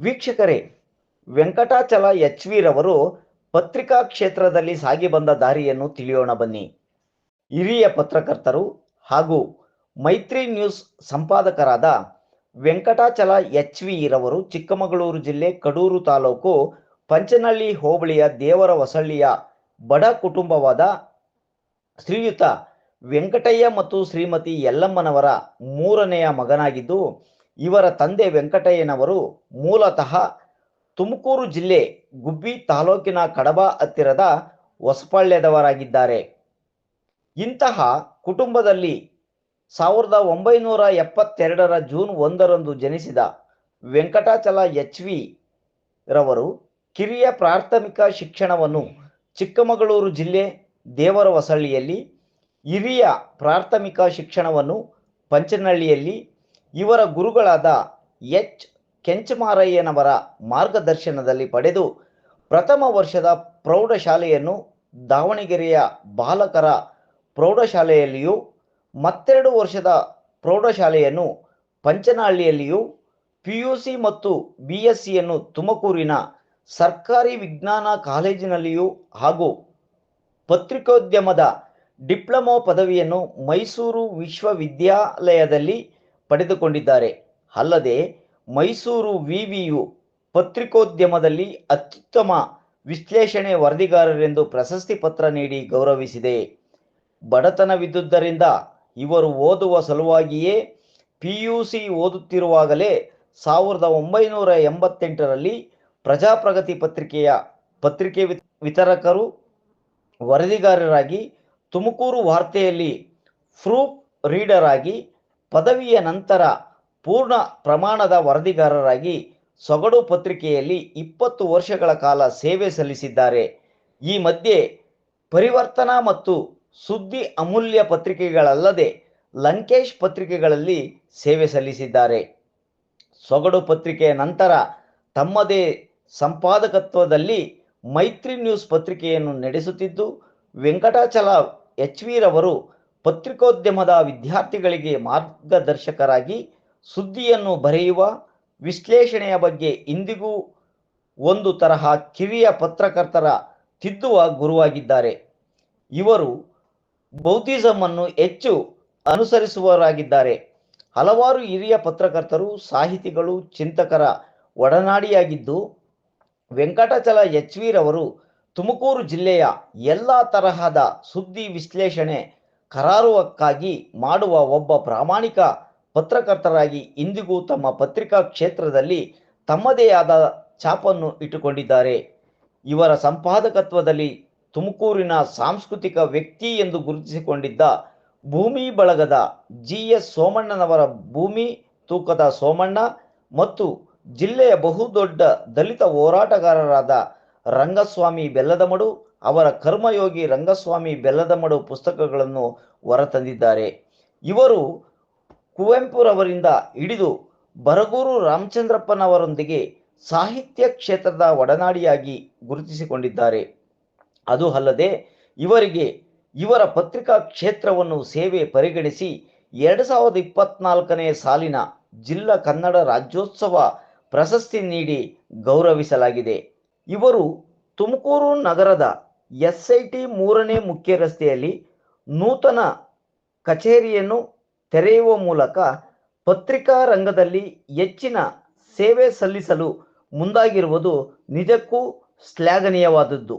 ವೀಕ್ಷಕರೇ, Venkatachala H V ರವರು ಪತ್ರಿಕಾ ಕ್ಷೇತ್ರದಲ್ಲಿ ಸಾಗಿ ಬಂದ ದಾರಿಯನ್ನು ತಿಳಿಯೋಣ ಬನ್ನಿ. ಹಿರಿಯ ಪತ್ರಕರ್ತರು ಹಾಗೂ ಮೈತ್ರಿ ನ್ಯೂಸ್ ಸಂಪಾದಕರಾದ ವೆಂಕಟಾಚಲ ಎಚ್ ವಿ ರವರು ಚಿಕ್ಕಮಗಳೂರು ಜಿಲ್ಲೆ ಕಡೂರು ತಾಲೂಕು ಪಂಚನಹಳ್ಳಿ ಹೋಬಳಿಯ ದೇವರ ಹೊಸಳ್ಳಿಯ ಬಡ ಕುಟುಂಬವಾದ ಶ್ರೀಯುತ ವೆಂಕಟಯ್ಯ ಮತ್ತು ಶ್ರೀಮತಿ ಯಲ್ಲಮ್ಮನವರ ಮೂರನೆಯ ಮಗನಾಗಿದ್ದು ಇವರ ತಂದೆ ವೆಂಕಟಯ್ಯನವರು ಮೂಲತಃ ತುಮಕೂರು ಜಿಲ್ಲೆ ಗುಬ್ಬಿ ತಾಲೂಕಿನ ಕಡಬ ಹತ್ತಿರದ ಹೊಸಪಾಳ್ಯದವರಾಗಿದ್ದಾರೆ ಇಂತಹ ಕುಟುಂಬದಲ್ಲಿ ಸಾವಿರದ ಒಂಬೈನೂರ ಎಪ್ಪತ್ತೆರಡರ ಜೂನ್ ಒಂದರಂದು ಜನಿಸಿದ ವೆಂಕಟಾಚಲ ಎಚ್ ವಿ ರವರು ಕಿರಿಯ ಪ್ರಾಥಮಿಕ ಶಿಕ್ಷಣವನ್ನು ಚಿಕ್ಕಮಗಳೂರು ಜಿಲ್ಲೆ ದೇವರ ಹೊಸಳ್ಳಿಯಲ್ಲಿ ಹಿರಿಯ ಪ್ರಾಥಮಿಕ ಶಿಕ್ಷಣವನ್ನು ಪಂಚನಹಳ್ಳಿಯಲ್ಲಿ ಇವರ ಗುರುಗಳಾದ ಎಚ್. ಕೆಂಚಮಾರಯ್ಯನವರ ಮಾರ್ಗದರ್ಶನದಲ್ಲಿ ಪಡೆದು ಪ್ರಥಮ ವರ್ಷದ ಪ್ರೌಢಶಾಲೆಯನ್ನು ದಾವಣಗೆರೆಯ ಬಾಲಕರ ಪ್ರೌಢಶಾಲೆಯಲ್ಲಿಯೂ, ಮತ್ತೆರಡು ವರ್ಷದ ಪ್ರೌಢಶಾಲೆಯನ್ನು ಪಂಚನಹಳ್ಳಿಯಲ್ಲಿಯೂ ಪಿ ಯು ಸಿ ಮತ್ತು ಬಿ ಎಸ್ ಸಿಯನ್ನು ತುಮಕೂರಿನ ಸರ್ಕಾರಿ ವಿಜ್ಞಾನ ಕಾಲೇಜಿನಲ್ಲಿಯೂ ಹಾಗೂ ಪತ್ರಿಕೋದ್ಯಮದ ಡಿಪ್ಲೊಮೊ ಪದವಿಯನ್ನು ಮೈಸೂರು ವಿಶ್ವವಿದ್ಯಾಲಯದಲ್ಲಿ ಪಡೆದುಕೊಂಡಿದ್ದಾರೆ. ಅಲ್ಲದೆ ಮೈಸೂರು ವಿವಿಯು ಪತ್ರಿಕೋದ್ಯಮದಲ್ಲಿ ಅತ್ಯುತ್ತಮ ವಿಶ್ಲೇಷಣೆ ವರದಿಗಾರರೆಂದು ಪ್ರಶಸ್ತಿ ಪತ್ರ ನೀಡಿ ಗೌರವಿಸಿದೆ. ಬಡತನವಿದ್ದುದರಿಂದ ಇವರು ಓದುವ ಸಲುವಾಗಿಯೇ ಪಿ ಸಿ ಓದುತ್ತಿರುವಾಗಲೇ ಸಾವಿರದ ಒಂಬೈನೂರ ಎಂಬತ್ತೆಂಟರಲ್ಲಿ ಪ್ರಜಾಪ್ರಗತಿ ಪತ್ರಿಕೆಯ ಪತ್ರಿಕೆ ವಿತ್- ವಿತರಕರು, ವರದಿಗಾರರಾಗಿ ತುಮಕೂರು ವಾರ್ತೆಯಲ್ಲಿ ಪ್ರೂಫ್ ರೀಡರ್ ಆಗಿ ಪದವಿಯ ನಂತರ ಪೂರ್ಣ ಪ್ರಮಾಣದ ವರದಿಗಾರರಾಗಿ ಸೊಗಡು ಪತ್ರಿಕೆಯಲ್ಲಿ ಇಪ್ಪತ್ತು ವರ್ಷಗಳ ಕಾಲ ಸೇವೆ ಸಲ್ಲಿಸಿದ್ದಾರೆ. ಈ ಮಧ್ಯೆ ಪರಿವರ್ತನಾ ಮತ್ತು ಸುದ್ದಿ ಅಮೂಲ್ಯ ಪತ್ರಿಕೆಗಳಲ್ಲದೆ ಲಂಕೇಶ್ ಪತ್ರಿಕೆಗಳಲ್ಲಿ ಸೇವೆ ಸಲ್ಲಿಸಿದ್ದಾರೆ. ಸೊಗಡು ಪತ್ರಿಕೆಯ ನಂತರ ತಮ್ಮದೇ ಸಂಪಾದಕತ್ವದಲ್ಲಿ ಮೈತ್ರಿ ನ್ಯೂಸ್ ಪತ್ರಿಕೆಯನ್ನು ನಡೆಸುತ್ತಿದ್ದು, ವೆಂಕಟಾಚಲ ಎಚ್ ವಿ ರವರು ಪತ್ರಿಕೋದ್ಯಮದ ವಿದ್ಯಾರ್ಥಿಗಳಿಗೆ ಮಾರ್ಗದರ್ಶಕರಾಗಿ ಸುದ್ದಿಯನ್ನು ಬರೆಯುವ ವಿಶ್ಲೇಷಣೆಯ ಬಗ್ಗೆ ಇಂದಿಗೂ ಒಂದು ತರಹ ಕಿರಿಯ ಪತ್ರಕರ್ತರ ತಿದ್ದುವ ಗುರುವಾಗಿದ್ದಾರೆ. ಇವರು ಬೌದ್ಧಿಸಮ್ ಅನ್ನು ಹೆಚ್ಚು ಅನುಸರಿಸುವವರಾಗಿದ್ದಾರೆ. ಹಲವಾರು ಹಿರಿಯ ಪತ್ರಕರ್ತರು, ಸಾಹಿತಿಗಳು, ಚಿಂತಕರ ಒಡನಾಡಿಯಾಗಿದ್ದು, ವೆಂಕಟಚಲ ಎಚ್ ವಿ ರವರು ತುಮಕೂರು ಜಿಲ್ಲೆಯ ಎಲ್ಲ ತರಹದ ಸುದ್ದಿ ವಿಶ್ಲೇಷಣೆ ಕರಾರುವಕ್ಕಾಗಿ ಮಾಡುವ ಒಬ್ಬ ಪ್ರಾಮಾಣಿಕ ಪತ್ರಕರ್ತರಾಗಿ ಇಂದಿಗೂ ತಮ್ಮ ಪತ್ರಿಕಾ ಕ್ಷೇತ್ರದಲ್ಲಿ ತಮ್ಮದೇ ಆದ ಛಾಪನ್ನು ಇಟ್ಟುಕೊಂಡಿದ್ದಾರೆ. ಇವರ ಸಂಪಾದಕತ್ವದಲ್ಲಿ ತುಮಕೂರಿನ ಸಾಂಸ್ಕೃತಿಕ ವ್ಯಕ್ತಿ ಎಂದು ಗುರುತಿಸಿಕೊಂಡಿದ್ದ ಭೂಮಿ ಬಳಗದ ಜಿ ಎಸ್ ಸೋಮಣ್ಣನವರ ಭೂಮಿ, ತೂಕದ ಸೋಮಣ್ಣ ಮತ್ತು ಜಿಲ್ಲೆಯ ಬಹುದೊಡ್ಡ ದಲಿತ ಹೋರಾಟಗಾರರಾದ ರಂಗಸ್ವಾಮಿ ಬೆಲ್ಲದಮಡು ಅವರ ಕರ್ಮಯೋಗಿ ರಂಗಸ್ವಾಮಿ ಬೆಲ್ಲದಮಡು ಪುಸ್ತಕಗಳನ್ನು ಹೊರತಂದಿದ್ದಾರೆ. ಇವರು ಕುವೆಂಪುರವರಿಂದ ಹಿಡಿದು ಬರಗೂರು ರಾಮಚಂದ್ರಪ್ಪನವರೊಂದಿಗೆ ಸಾಹಿತ್ಯ ಕ್ಷೇತ್ರದ ಒಡನಾಡಿಯಾಗಿ ಗುರುತಿಸಿಕೊಂಡಿದ್ದಾರೆ. ಅದು ಅಲ್ಲದೆ ಇವರಿಗೆ ಇವರ ಪತ್ರಿಕಾ ಕ್ಷೇತ್ರವನ್ನು ಸೇವೆ ಪರಿಗಣಿಸಿ ಎರಡು ಸಾವಿರದ ಇಪ್ಪತ್ನಾಲ್ಕನೇ ಸಾಲಿನ ಜಿಲ್ಲಾ ಕನ್ನಡ ರಾಜ್ಯೋತ್ಸವ ಪ್ರಶಸ್ತಿ ನೀಡಿ ಗೌರವಿಸಲಾಗಿದೆ. ಇವರು ತುಮಕೂರು ನಗರದ ಎಸ್ ಐ ಟಿ ಮೂರನೇ ಮುಖ್ಯ ರಸ್ತೆಯಲ್ಲಿ ನೂತನ ಕಚೇರಿಯನ್ನು ತೆರೆಯುವ ಮೂಲಕ ಪತ್ರಿಕಾ ರಂಗದಲ್ಲಿ ಹೆಚ್ಚಿನ ಸೇವೆ ಸಲ್ಲಿಸಲು ಮುಂದಾಗಿರುವುದು ನಿಜಕ್ಕೂ ಶ್ಲಾಘನೀಯವಾದದ್ದು.